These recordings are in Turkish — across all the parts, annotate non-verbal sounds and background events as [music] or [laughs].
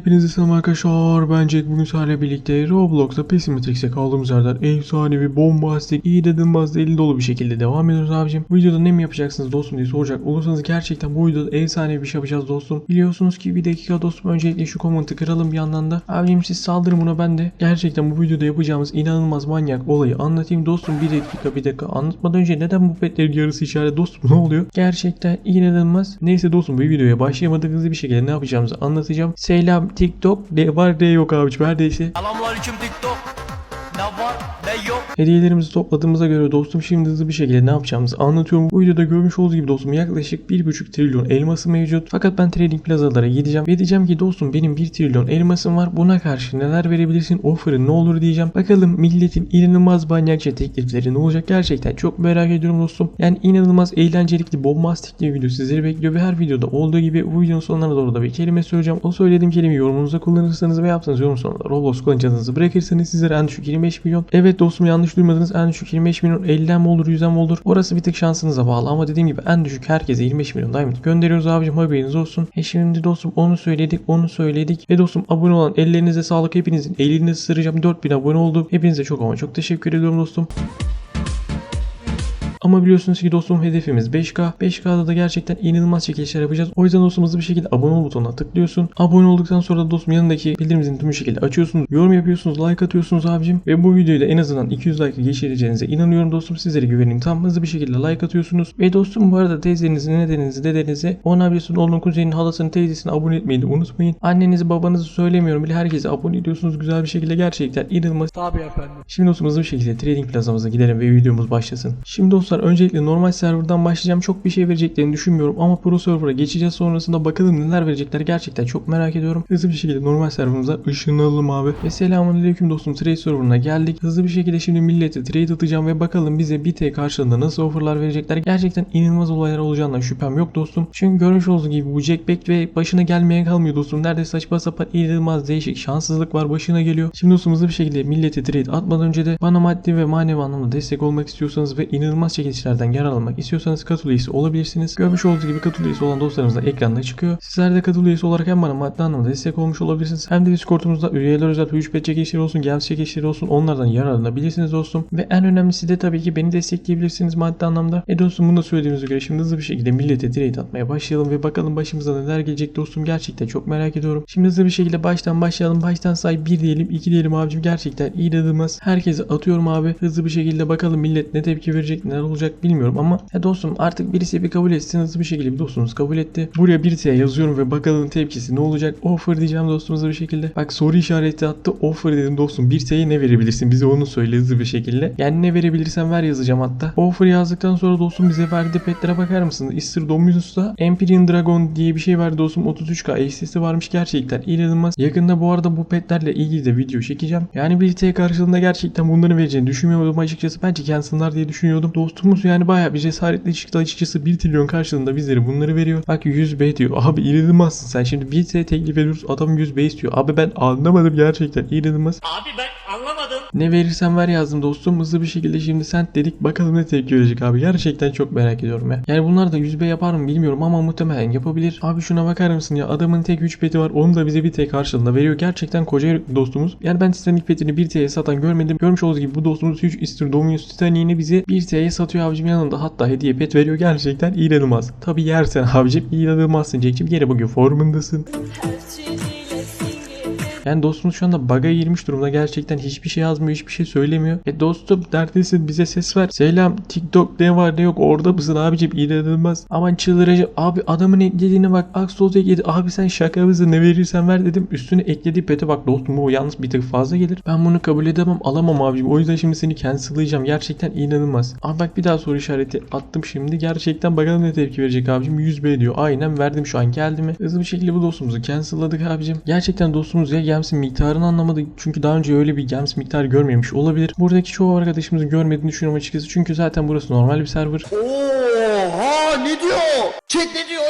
Hepinize selam arkadaşlar. Ben Jack bugün sizlerle birlikte Roblox'ta Pesimetrix'e kaldığımız yerden efsanevi, bombastik, iyi dedilmez deli dolu bir şekilde devam ediyoruz abicim. Videoda ne mi yapacaksınız dostum diye soracak olursanız gerçekten bu videoda efsanevi bir şey yapacağız dostum. Biliyorsunuz ki bir dakika dostum öncelikle şu komutu kıralım bir yandan da. Abicim siz saldırın buna ben de gerçekten bu videoda yapacağımız inanılmaz manyak olayı anlatayım dostum. Bir dakika bir dakika anlatmadan önce neden bu petlerin yarısı işaret dostum [laughs] ne oluyor? Gerçekten inanılmaz. Neyse dostum bu videoya başlayamadık bir şekilde ne yapacağımızı anlatacağım. Selam TikTok ne var ne yok abicim her neyse. Selamünaleyküm TikTok. Ne var ne yok. Hediyelerimizi topladığımıza göre dostum şimdi hızlı bir şekilde ne yapacağımızı anlatıyorum. Bu videoda görmüş olduğunuz gibi dostum yaklaşık 1.5 trilyon elması mevcut. Fakat ben trading plazalara gideceğim ve diyeceğim ki dostum benim 1 trilyon elmasım var. Buna karşı neler verebilirsin? Offer'ın ne olur diyeceğim. Bakalım milletin inanılmaz manyakça teklifleri ne olacak? Gerçekten çok merak ediyorum dostum. Yani inanılmaz eğlencelikli, bombastik bir video sizleri bekliyor ve her videoda olduğu gibi bu videonun sonlarına doğru da bir kelime söyleyeceğim. O söylediğim kelimeyi yorumunuzda kullanırsanız ve yapsanız yorum sonunda Roblox kullanıcınızı bırakırsanız sizlere en düşük 25 milyon. Evet dostum yanlış duymadınız en düşük 25 milyon 50'den mi olur 100'den mi olur? Orası bir tık şansınıza bağlı ama dediğim gibi en düşük herkese 25 milyon diamond gönderiyoruz abicim haberiniz olsun. E şimdi dostum onu söyledik onu söyledik ve dostum abone olan ellerinize sağlık hepinizin elini ısıracağım 4000 abone oldu. Hepinize çok ama çok teşekkür ediyorum dostum. Ama biliyorsunuz ki dostum hedefimiz 5K. 5K'da da gerçekten inanılmaz çekilişler yapacağız. O yüzden dostum hızlı bir şekilde abone ol butonuna tıklıyorsun. Abone olduktan sonra da dostum yanındaki bildirim zilini tüm şekilde açıyorsunuz. Yorum yapıyorsunuz, like atıyorsunuz abicim. Ve bu videoyu da en azından 200 like geçireceğinize inanıyorum dostum. Sizlere güvenim tam hızlı bir şekilde like atıyorsunuz. Ve dostum bu arada teyzenizi, nedeninizi, dedenizi, onun abisinin, oğlunun, kuzeninin, halasının, teyzesine abone etmeyi de unutmayın. Annenizi, babanızı söylemiyorum bile herkese abone ediyorsunuz güzel bir şekilde. Gerçekten inanılmaz. Tabii efendim. Şimdi dostum hızlı bir şekilde trading plazamıza gidelim ve videomuz başlasın. Şimdi dostlar öncelikle normal serverdan başlayacağım. Çok bir şey vereceklerini düşünmüyorum ama pro server'a geçeceğiz sonrasında bakalım neler verecekler. Gerçekten çok merak ediyorum. Hızlı bir şekilde normal serverımıza ışınlanalım abi. Ve selamünaleyküm dostum trade server'ına geldik. Hızlı bir şekilde şimdi millete trade atacağım ve bakalım bize bir T karşılığında nasıl offerlar verecekler. Gerçekten inanılmaz olaylar olacağından şüphem yok dostum. Çünkü görmüş olduğunuz gibi bu jackback ve başına gelmeye kalmıyor dostum. Neredeyse saçma sapan inanılmaz değişik şanssızlık var başına geliyor. Şimdi dostum hızlı bir şekilde millete trade atmadan önce de bana maddi ve manevi anlamda destek olmak istiyorsanız ve inanılmaz çekilişlerden yer almak istiyorsanız katıl üyesi olabilirsiniz. Görmüş olduğunuz gibi katıl üyesi olan dostlarımız da ekranda çıkıyor. Sizler de katıl üyesi olarak hem bana maddi anlamda destek olmuş olabilirsiniz. Hem de Discord'umuzda üyeler özel pet çekilişleri olsun, Gems çekilişleri olsun onlardan yararlanabilirsiniz dostum. Ve en önemlisi de tabii ki beni destekleyebilirsiniz maddi anlamda. E dostum bunu da söylediğimize göre şimdi hızlı bir şekilde millete trade atmaya başlayalım ve bakalım başımıza neler gelecek dostum gerçekten çok merak ediyorum. Şimdi hızlı bir şekilde baştan başlayalım. Baştan say 1 diyelim 2 diyelim abicim gerçekten inanılmaz. Herkese atıyorum abi. Hızlı bir şekilde bakalım millet ne tepki verecek neler olacak bilmiyorum ama ya dostum artık birisi bir kabul etsin hızlı bir şekilde bir dostumuz kabul etti. Buraya bir T'ye yazıyorum ve bakalım tepkisi ne olacak. Offer diyeceğim dostum hızlı bir şekilde. Bak soru işareti attı. Offer dedim dostum. Bir T'ye ne verebilirsin? Bize onu söyle hızlı bir şekilde. Yani ne verebilirsen ver yazacağım hatta. Offer yazdıktan sonra dostum bize verdiği petlere bakar mısınız? Easter Dominus'ta Empyrean Dragon diye bir şey verdi dostum. 33k AC'si varmış gerçekten inanılmaz. Yakında bu arada bu petlerle ilgili de video çekeceğim. Yani bir karşılığında gerçekten bunları vereceğini düşünmüyordum açıkçası. Bence cancel'lar diye düşünüyordum. Dostumuz yani bayağı bir cesaretli çıktı açıkçası 1 trilyon karşılığında bizlere bunları veriyor. Bak 100 B diyor. Abi inanılmazsın sen. Şimdi 1 T teklif ediyoruz. Adam 100 B istiyor. Abi ben anlamadım gerçekten. inanılmaz. Abi ben. Ne verirsen ver yazdım dostum. Hızlı bir şekilde şimdi sent dedik. Bakalım ne tepki verecek abi. Gerçekten çok merak ediyorum ya. Yani bunlar da 100 B yapar mı bilmiyorum ama muhtemelen yapabilir. Abi şuna bakar mısın ya? Adamın tek 3 peti var. Onu da bize bir T karşılığında veriyor. Gerçekten koca dostumuz. Yani ben Titanic petini 1 T'ye satan görmedim. Görmüş olduğunuz gibi bu dostumuz 3 Easter Dominus Titanic'ini bize 1 T'ye satıyor abicim yanında. Hatta hediye pet veriyor. Gerçekten inanılmaz. Tabi yersen abicim inanılmazsın Jack'cim. Yine bugün formundasın. Yani dostumuz şu anda bug'a girmiş durumda. Gerçekten hiçbir şey yazmıyor, hiçbir şey söylemiyor. E dostum neredesin? Bize ses ver. Selam TikTok ne var ne yok orada mısın abicim? İnanılmaz. Aman çıldıracağım. Abi adamın eklediğine bak. Aksos ekledi. Abi sen şaka mısın? Ne verirsen ver dedim. Üstüne eklediği pete bak dostum bu yalnız bir tık fazla gelir. Ben bunu kabul edemem. Alamam abicim. O yüzden şimdi seni cancel'layacağım. Gerçekten inanılmaz. Abi bak bir daha soru işareti attım şimdi. Gerçekten bakalım ne tepki verecek abicim. 100B diyor. Aynen verdim şu an geldi mi? Hızlı bir şekilde bu dostumuzu cancel'ladık abicim. Gerçekten dostumuz ya Gems'in miktarını anlamadı. Çünkü daha önce öyle bir Gems miktarı görmemiş olabilir. Buradaki çoğu arkadaşımızın görmediğini düşünüyorum açıkçası. Çünkü zaten burası normal bir server. Oha ne diyor? Chat ne diyor?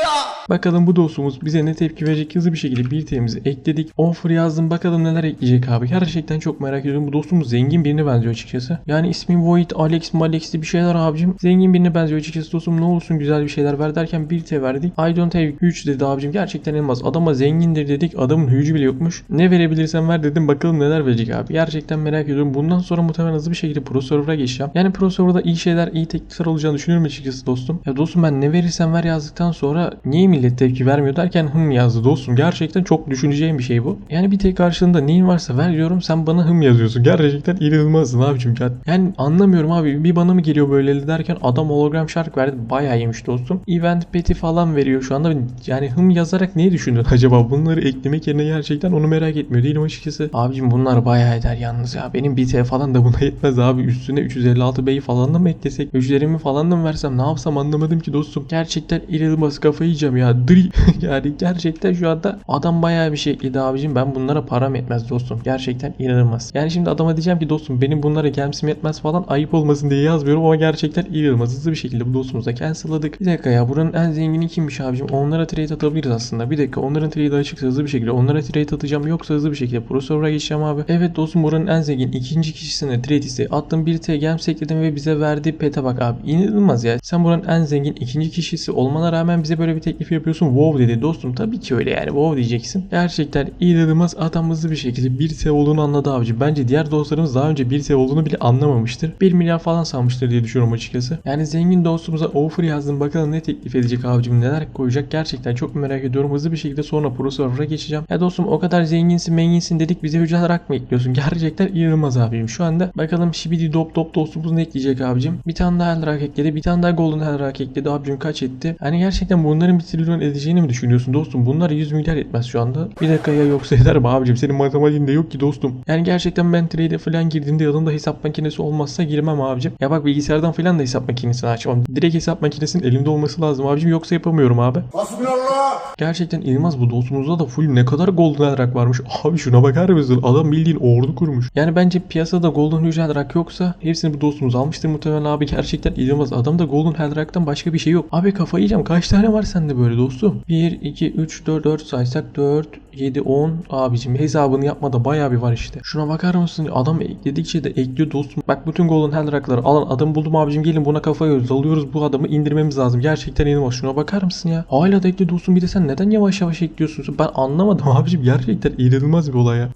Bakalım bu dostumuz bize ne tepki verecek hızlı bir şekilde bir temizi ekledik. Offer yazdım bakalım neler ekleyecek abi. Gerçekten çok merak ediyorum. Bu dostumuz zengin birine benziyor açıkçası. Yani ismi Void, Alex, Malex'li bir şeyler abicim. Zengin birine benziyor açıkçası dostum. Ne olsun güzel bir şeyler ver derken bir T verdik. I don't have huge dedi abicim. Gerçekten elmas. Adama zengindir dedik. Adamın huge'ü bile yokmuş. Ne verebilirsen ver dedim. Bakalım neler verecek abi. Gerçekten merak ediyorum. Bundan sonra muhtemelen hızlı bir şekilde Pro Server'a geçeceğim. Yani Pro Server'da iyi şeyler, iyi teklifler olacağını düşünüyorum açıkçası dostum. Ya dostum ben ne verirsen ver yazdıktan sonra niye millet tepki vermiyor derken hım yazdı dostum. Gerçekten çok düşüneceğim bir şey bu. Yani bir tek karşılığında neyin varsa ver diyorum sen bana hım yazıyorsun. Gerçekten inanılmazsın abicim. Ya- Yani anlamıyorum abi. Bir bana mı geliyor böyle derken adam hologram şarkı verdi. Bayağı iyiymiş dostum. Event peti falan veriyor şu anda. Yani hım yazarak neyi düşündün [laughs] acaba? Bunları eklemek yerine gerçekten onu merak etmiyor değilim açıkçası. Abicim bunlar bayağı eder yalnız ya. Benim BT falan da buna [laughs] yetmez abi. Üstüne 356 B'yi falan da mı eklesek? Müşterimi falan da mı versem? Ne yapsam anlamadım ki dostum. Gerçekten inanılmaz kafayı yiyeceğim ya. Dri. [laughs] yani gerçekten şu anda adam bayağı bir şey ekledi abicim. Ben bunlara param yetmez dostum. Gerçekten inanılmaz. Yani şimdi adama diyeceğim ki dostum benim bunlara gelmsim yetmez falan ayıp olmasın diye yazmıyorum ama gerçekten inanılmaz. Hızlı bir şekilde bu dostumuza cancel'ladık. Bir dakika ya buranın en zengini kimmiş abicim? Onlara trade atabiliriz aslında. Bir dakika onların trade açıksa hızlı bir şekilde onlara trade atacağım. Yoksa hızlı bir şekilde pro geçeceğim abi. Evet dostum buranın en zengin ikinci kişisine trade isteği attım. Bir T gems ve bize verdiği pete bak abi. İnanılmaz ya. Sen buranın en zengin ikinci kişisi olmana rağmen bize böyle bir teklif yapıyorsun. Wow dedi dostum. Tabii ki öyle yani. Wow diyeceksin. Gerçekten inanılmaz adam hızlı bir şekilde 1 T olduğunu anladı abici. Bence diğer dostlarımız daha önce 1 T olduğunu bile anlamamıştır. 1 milyar falan sanmıştır diye düşünüyorum açıkçası. Yani zengin dostumuza offer yazdım. Bakalım ne teklif edecek abicim. Neler koyacak. Gerçekten çok merak ediyorum. Hızlı bir şekilde sonra pro server'a geçeceğim. Ya dostum o kadar zenginsin menginsin dedik. Bize hücre olarak mı ekliyorsun? Gerçekten inanılmaz abicim. Şu anda bakalım Şibidi Dop Dop dostumuz ne ekleyecek abicim. Bir tane daha Elrak ekledi. Bir tane daha Golden Elrak ekledi. Abicim kaç etti? Hani gerçekten bunların bir trilyon edeceğini mi düşünüyorsun dostum? Bunlar 100 milyar etmez şu anda. Bir dakika ya yoksa eder mi abicim? Senin matematiğinde yok ki dostum. Yani gerçekten ben trade'e falan girdiğimde yanımda hesap makinesi olmazsa girmem abicim. Ya bak bilgisayardan falan da hesap makinesini açmam. Direkt hesap makinesinin elimde olması lazım abicim. Yoksa yapamıyorum abi. Hasbinallah. Gerçekten inanılmaz bu dostumuzda da full ne kadar golden elrak varmış. Abi şuna bakar mısın? Adam bildiğin ordu kurmuş. Yani bence piyasada golden hücre elrak yoksa hepsini bu dostumuz almıştır muhtemelen abi. Gerçekten inanılmaz. Adamda golden elraktan başka bir şey yok. Abi kafayı yiyeceğim. Kaç tane var sende böyle dostum? 1, 2, 3, 4, 4 saysak 4, 7, 10 abicim hesabını yapmada bayağı bir var işte. Şuna bakar mısın? Adam ekledikçe de ekliyor dostum. Bak bütün golden elrakları alan adam buldum abicim gelin buna kafa yiyoruz. Alıyoruz bu adamı indirmemiz lazım. Gerçekten inanılmaz. Şuna bakar mısın ya? Hala da ekli dostum bir de sen neden yavaş yavaş ekliyorsun? Ben anlamadım [laughs] abicim. Gerçekten inanılmaz bir olay ya.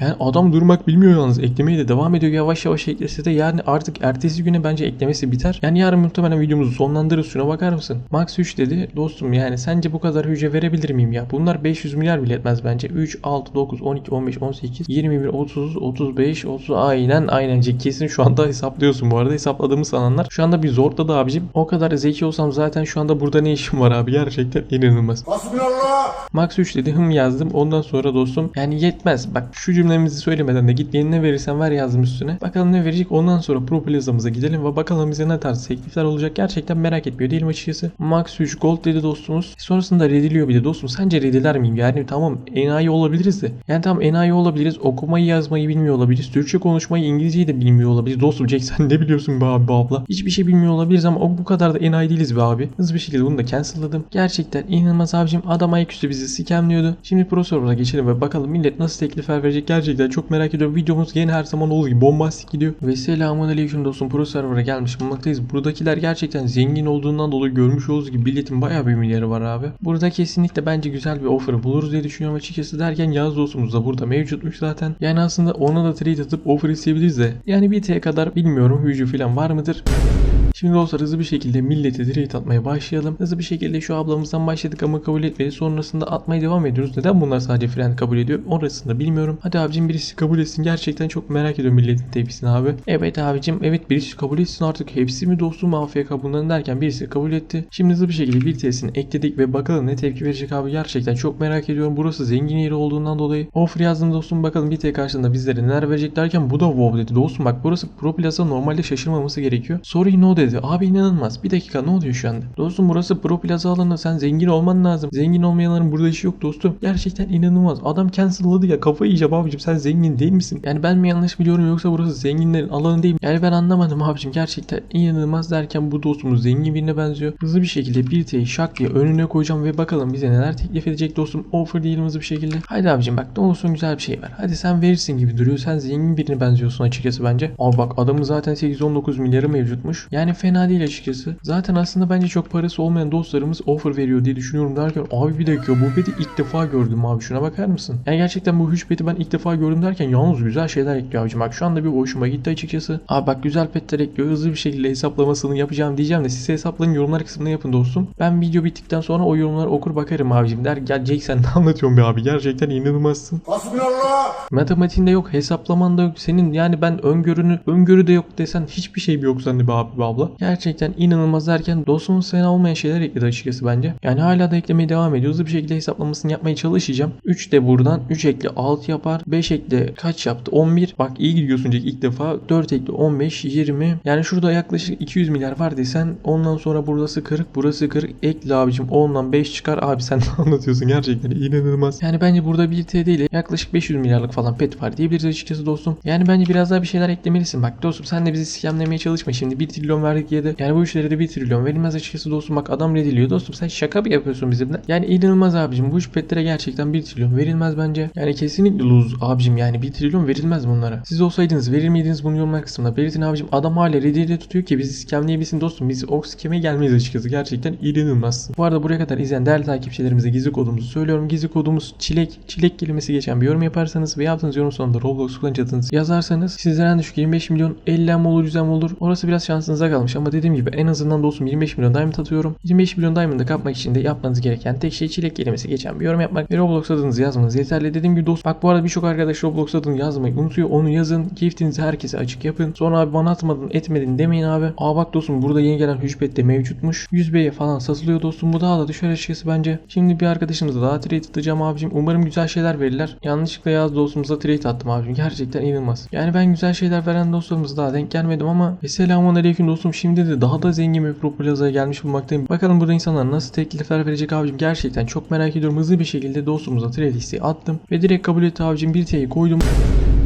Yani adam durmak bilmiyor yalnız eklemeye de devam ediyor yavaş yavaş eklese de yani artık ertesi güne bence eklemesi biter. Yani yarın muhtemelen videomuzu sonlandırırız şuna bakar mısın? Max 3 dedi dostum yani sence bu kadar hücre verebilir miyim ya? Bunlar 500 milyar bile etmez bence. 3, 6, 9, 12, 15, 18, 21, 30, 35, 30 aynen aynen kesin şu anda hesaplıyorsun bu arada hesapladığımı sananlar. Şu anda bir zorladı abicim. O kadar zeki olsam zaten şu anda burada ne işim var abi gerçekten inanılmaz. Max 3 dedi hım yazdım. Ondan sonra dostum yani yetmez. Bak şu cümlemizi söylemeden de git ne verirsen ver yazdım üstüne. Bakalım ne verecek. Ondan sonra Pro Plaza'mıza gidelim ve bakalım bize ne tarz teklifler olacak. Gerçekten merak etmiyor değilim açıkçası. Max 3 Gold dedi dostumuz. Sonrasında rediliyor bir de dostum. Sence rediler miyim? Yani tamam enayi olabiliriz de. Yani tamam enayi olabiliriz. Okumayı yazmayı bilmiyor olabiliriz. Türkçe konuşmayı İngilizceyi de bilmiyor olabiliriz. Dostum Jack [laughs] sen ne biliyorsun be abi be abla? Hiçbir şey bilmiyor olabiliriz ama o bu kadar da enayi değiliz be abi. Hızlı bir şekilde bunu da cancel'ladım. Gerçekten inanılmaz abicim. Adam ayaküstü bizi scamliyordu. Şimdi Pro Server'a geçelim ve bakalım millet nasıl teklifler verecek. Gerçekten çok merak ediyorum. Videomuz yine her zaman olduğu gibi bombastik gidiyor. Ve selamun aleyküm dostum. Pro Server'a gelmiş bulunmaktayız. Buradakiler gerçekten zengin olduğundan dolayı görmüş olduğunuz gibi milletin bayağı bir milyarı var abi. Burada kesinlikle bence güzel bir offer buluruz diye düşünüyorum açıkçası derken Yaz dostumuz da burada mevcutmuş zaten. Yani aslında ona da trade atıp offer isteyebiliriz de. Yani bir T'ye kadar bilmiyorum hücü falan var mıdır? Şimdi dostlar hızlı bir şekilde millete direkt atmaya başlayalım. Hızlı bir şekilde şu ablamızdan başladık ama kabul etmedi. Sonrasında atmaya devam ediyoruz. Neden bunlar sadece friend kabul ediyor? Orasını bilmiyorum. Hadi abicim birisi kabul etsin. Gerçekten çok merak ediyorum milletin tepkisini abi. Evet abicim evet birisi kabul etsin artık. Hepsi mi dostum AFK bunların derken birisi kabul etti. Şimdi hızlı bir şekilde bir T'sini ekledik ve bakalım ne tepki verecek abi. Gerçekten çok merak ediyorum. Burası zengin yeri olduğundan dolayı. Offer yazdım dostum bakalım bir T karşılığında bizlere neler verecek derken bu da wow dedi. Dostum bak burası Pro Plaza normalde şaşırmaması gerekiyor. Sorry no dedi dedi. Abi inanılmaz. Bir dakika ne oluyor şu anda? Dostum burası Pro Plaza alanı. Sen zengin olman lazım. Zengin olmayanların burada işi yok dostum. Gerçekten inanılmaz. Adam cancel'ladı ya. Kafayı yiyeceğim abicim. Sen zengin değil misin? Yani ben mi yanlış biliyorum yoksa burası zenginlerin alanı değil mi? Yani ben anlamadım abicim. Gerçekten inanılmaz derken bu dostumuz zengin birine benziyor. Hızlı bir şekilde bir T'yi şak diye önüne koyacağım ve bakalım bize neler teklif edecek dostum. Offer değil bir şekilde. Haydi abicim bak ne olursun güzel bir şey ver. Hadi sen verirsin gibi duruyor. Sen zengin birine benziyorsun açıkçası bence. Abi bak adamın zaten 8-19 milyarı mevcutmuş. Yani fena değil açıkçası. Zaten aslında bence çok parası olmayan dostlarımız offer veriyor diye düşünüyorum derken abi bir dakika bu peti ilk defa gördüm abi şuna bakar mısın? Yani gerçekten bu 3 peti ben ilk defa gördüm derken yalnız güzel şeyler ekliyor abicim. Bak şu anda bir hoşuma gitti açıkçası. Abi bak güzel petler ekliyor. Hızlı bir şekilde hesaplamasını yapacağım diyeceğim de siz hesaplayın yorumlar kısmına yapın dostum. Ben video bittikten sonra o yorumları okur bakarım abicim der. Gel Jake sen ne [laughs] anlatıyorsun be abi gerçekten inanılmazsın. Hasbinallah. Matematiğinde yok, hesaplaman da yok. Senin yani ben öngörünü, öngörü de yok desen hiçbir şey yok sende be abi be abla. Gerçekten inanılmaz derken dostumuz fena olmayan şeyler ekledi açıkçası bence. Yani hala da eklemeye devam ediyor. Hızlı bir şekilde hesaplamasını yapmaya çalışacağım. 3 de buradan 3 ekle 6 yapar. 5 ekle kaç yaptı? 11. Bak iyi gidiyorsun Jack ilk defa. 4 ekle 15, 20. Yani şurada yaklaşık 200 milyar var desen ondan sonra burası 40, burası 40. Ekle abicim ondan 5 çıkar. Abi sen [laughs] ne anlatıyorsun gerçekten inanılmaz. Yani bence burada 1 T değil yaklaşık 500 milyarlık falan pet var diyebiliriz açıkçası dostum. Yani bence biraz daha bir şeyler eklemelisin. Bak dostum sen de bizi scamlemeye çalışma. Şimdi 1 trilyon verdik de yani bu işlere de 1 trilyon verilmez açıkçası dostum. Bak adam rediliyor dostum sen şaka mı yapıyorsun bizimle? Yani inanılmaz abicim bu iş petlere gerçekten 1 trilyon verilmez bence. Yani kesinlikle lose abicim yani 1 trilyon verilmez bunlara. Siz olsaydınız verir miydiniz bunu yorumlar kısmında belirtin abicim. Adam hala rediliyle tutuyor ki bizi scamleyebilsin dostum. Biz o scam'e gelmeyiz açıkçası. Gerçekten inanılmaz. Bu arada buraya kadar izleyen değerli takipçilerimize gizli kodumuzu söylüyorum. Gizli kodumuz çilek. Çilek kelimesi geçen bir yorum yaparsanız ve yaptığınız yorum sonunda Roblox kullanıcı yazarsanız sizden en düşük 25 milyon 50 mi olur 100 mi olur. Orası biraz şansınıza kalmış ama dediğim gibi en azından dostum 25 milyon diamond atıyorum. 25 milyon diamond'ı kapmak için de yapmanız gereken tek şey çilek kelimesi geçen bir yorum yapmak ve Roblox adınızı yazmanız yeterli. Dediğim gibi dost bak bu arada birçok arkadaş Roblox adını yazmayı unutuyor. Onu yazın. Giftinizi herkese açık yapın. Sonra abi bana atmadın etmedin demeyin abi. Aa bak dostum burada yeni gelen hücbet de mevcutmuş. 100 B'ye falan satılıyor dostum. Bu daha da düşer açıkçası bence. Şimdi bir arkadaşımıza daha trade atacağım abicim. Umarım güzel şeyler verirler. Yanlışlıkla yaz dostumuza trade attım abicim. Gerçekten inanılmaz. Yani ben güzel şeyler veren dostlarımıza daha denk gelmedim ama selamun aleyküm dostum. Şimdi de daha da zengin bir Pro Plaza'ya gelmiş bulmaktayım. Bakalım burada insanlar nasıl teklifler verecek abicim. Gerçekten çok merak ediyorum. Hızlı bir şekilde dostumuza trade attım. Ve direkt kabul etti abicim. Bir T'yi koydum.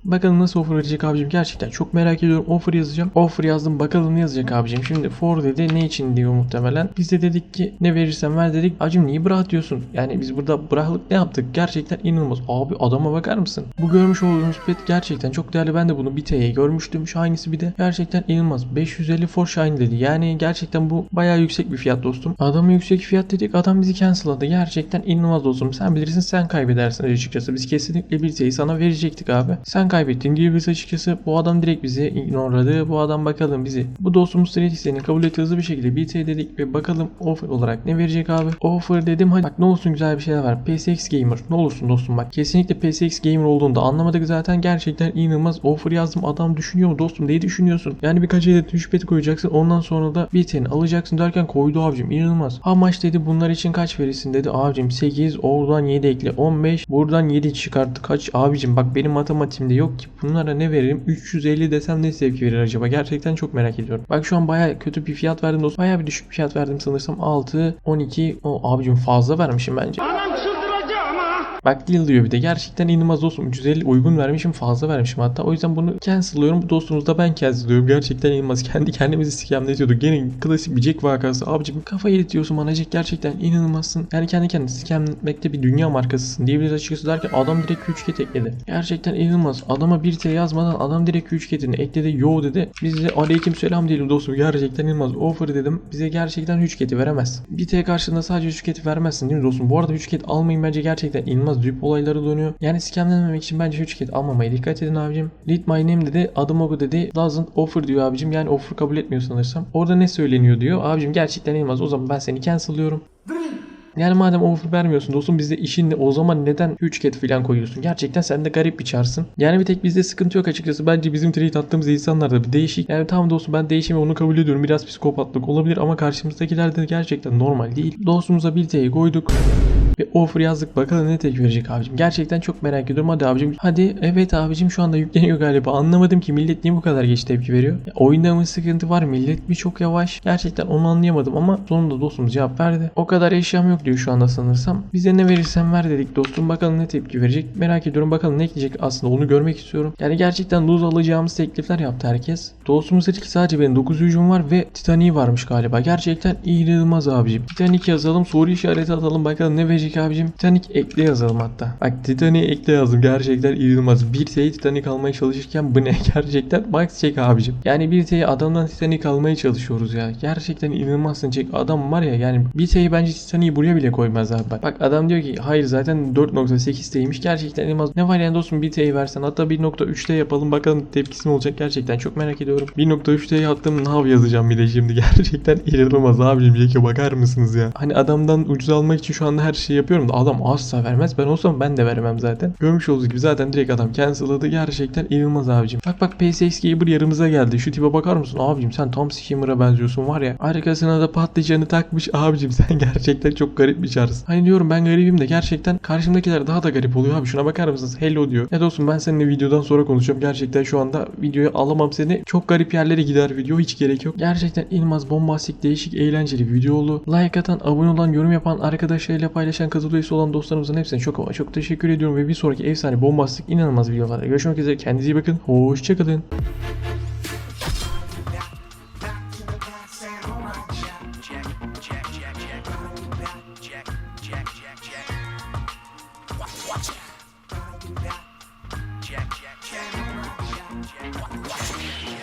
Bakalım nasıl offer verecek abicim gerçekten çok merak ediyorum. Offer yazacağım. Offer yazdım bakalım ne yazacak abicim. Şimdi for dedi ne için diyor muhtemelen. Biz de dedik ki ne verirsen ver dedik. Acım niye bırak diyorsun? Yani biz burada bıraklık ne yaptık? Gerçekten inanılmaz. Abi adama bakar mısın? Bu görmüş olduğunuz pet gerçekten çok değerli. Ben de bunu bir TL'ye görmüştüm. Shiny'si bir de gerçekten inanılmaz. 550 for shiny dedi. Yani gerçekten bu bayağı yüksek bir fiyat dostum. Adama yüksek fiyat dedik. Adam bizi cancel'ladı. Gerçekten inanılmaz dostum. Sen bilirsin sen kaybedersin açıkçası. Biz kesinlikle bir TL'yi sana verecektik abi. Sen kaybettin diye biz açıkçası bu adam direkt bizi ignorladı. Bu adam bakalım bizi. Bu dostumuz trade isteğini kabul etti hızlı bir şekilde TL dedik ve bakalım offer olarak ne verecek abi. Offer dedim hadi bak ne olsun güzel bir şeyler var. PSX Gamer ne olursun dostum bak. Kesinlikle PSX Gamer olduğunu da anlamadık zaten. Gerçekten inanılmaz offer yazdım. Adam düşünüyor mu dostum? Neyi düşünüyorsun? Yani birkaç adet düşbet koyacaksın. Ondan sonra da bir TL'ni alacaksın derken koydu abicim. inanılmaz. Ha maç dedi bunlar için kaç verirsin dedi. Abicim 8 oradan 7 ekle 15 buradan 7 çıkarttı. Kaç abicim bak benim matematiğimde yok ki. Bunlara ne veririm? 350 desem ne sevki verir acaba? Gerçekten çok merak ediyorum. Bak şu an baya kötü bir fiyat verdim dostum. Baya bir düşük bir fiyat verdim sanırsam 6 12 o abicim fazla vermişim bence. Bak deal bir de. Gerçekten inanılmaz dostum. 350 uygun vermişim fazla vermişim hatta. O yüzden bunu cancel'lıyorum. Bu dostumuz da ben cancel'lıyorum. Gerçekten inanılmaz. Kendi kendimizi scamletiyorduk. Gene klasik bir Jack vakası. Abicim kafayı yetiyorsun bana Jack. Gerçekten inanılmazsın. Yani kendi kendini scamletmekte bir dünya markasısın diyebiliriz açıkçası derken adam direkt 3 ket ekledi. Gerçekten inanılmaz. Adama 1 T yazmadan adam direkt 3 ketini ekledi. Yo dedi. Biz de aleyküm selam diyelim dostum. Gerçekten inanılmaz. Offer dedim. Bize gerçekten 3 keti veremez. 1 T karşılığında sadece 3 keti vermezsin değil mi dostum? Bu arada 3 ket almayın bence gerçekten inanılmaz düp olayları dönüyor. Yani scamlenmemek için bence 3 ket almamaya dikkat edin abicim. Read my name dedi. Adım oku dedi. Doesn't offer diyor abicim. Yani offer kabul etmiyor sanırsam. Orada ne söyleniyor diyor. Abicim gerçekten inanılmaz. O zaman ben seni cancel'lıyorum. Yani madem offer vermiyorsun dostum bizde işin ne o zaman neden 3 ket falan koyuyorsun? Gerçekten sen de garip bir çarsın. Yani bir tek bizde sıkıntı yok açıkçası. Bence bizim trade attığımız insanlar da bir değişik. Yani tamam dostum ben değişimi onu kabul ediyorum. Biraz psikopatlık olabilir ama karşımızdakiler de gerçekten normal değil. Dostumuza bir T'yi koyduk. Ve offer yazdık bakalım ne tepki verecek abicim. Gerçekten çok merak ediyorum. Hadi abicim. Hadi evet abicim şu anda yükleniyor galiba. Anlamadım ki millet niye bu kadar geç tepki veriyor. Ya, oyunda mı sıkıntı var? Millet mi çok yavaş? Gerçekten onu anlayamadım ama sonunda dostumuz cevap verdi. O kadar eşyam yok diyor şu anda sanırsam. Bize ne verirsen ver dedik dostum. Bakalım ne tepki verecek. Merak ediyorum bakalım ne ekleyecek aslında onu görmek istiyorum. Yani gerçekten lose alacağımız teklifler yaptı herkes. Dostumuz dedi ki sadece benim 9 hücum var ve Titanic varmış galiba. Gerçekten inanılmaz abicim. Titanic yazalım soru işareti atalım bakalım ne verecek abicim. Titanic ekle yazalım hatta. Bak Titanic ekle yazdım gerçekten inanılmaz. Bir T'yi Titanic almaya çalışırken bu ne [laughs] gerçekten max çek abicim. Yani bir T'yi adamdan Titanic almaya çalışıyoruz ya. Gerçekten inanılmazsın çek. Adam var ya yani bir T'yi bence Titanic'i buraya bile koymaz abi. Bak, bak adam diyor ki hayır zaten 4.8 T'ymiş. Gerçekten inanılmaz. Ne var yani dostum bir T'yi versen hatta 1.3 T yapalım bakalım tepkisi ne olacak gerçekten çok merak ediyorum. 1.3 T'yi attım nav yazacağım bir şimdi [laughs] gerçekten inanılmaz abicim Jack'e bakar mısınız ya? Hani adamdan ucuz almak için şu anda her şeyi yapıyorum da adam asla vermez. Ben olsam ben de vermem zaten. Görmüş olduğunuz gibi zaten direkt adam cancel'ladı. Gerçekten inanılmaz abicim. Bak bak PSX Gamer yanımıza geldi. Şu tipe bakar mısın abicim sen tam Skimmer'a benziyorsun var ya. Arkasına da patlıcanı takmış abicim sen [laughs] gerçekten çok garip bir çarsın. Hani diyorum ben garibim de gerçekten karşımdakiler daha da garip oluyor abi. Şuna bakar mısınız? Hello diyor. Ya dostum ben seninle videodan sonra konuşacağım. Gerçekten şu anda videoya alamam seni. Çok garip yerlere gider video. Hiç gerek yok. Gerçekten inanılmaz bombastik, değişik, eğlenceli bir video oldu. Like atan, abone olan, yorum yapan, arkadaşlarıyla paylaşan, katıl üyesi olan dostlarımızın hepsine çok ama çok teşekkür ediyorum. Ve bir sonraki efsane bombastik, inanılmaz videolarda görüşmek üzere. Kendinize iyi bakın. Hoşçakalın.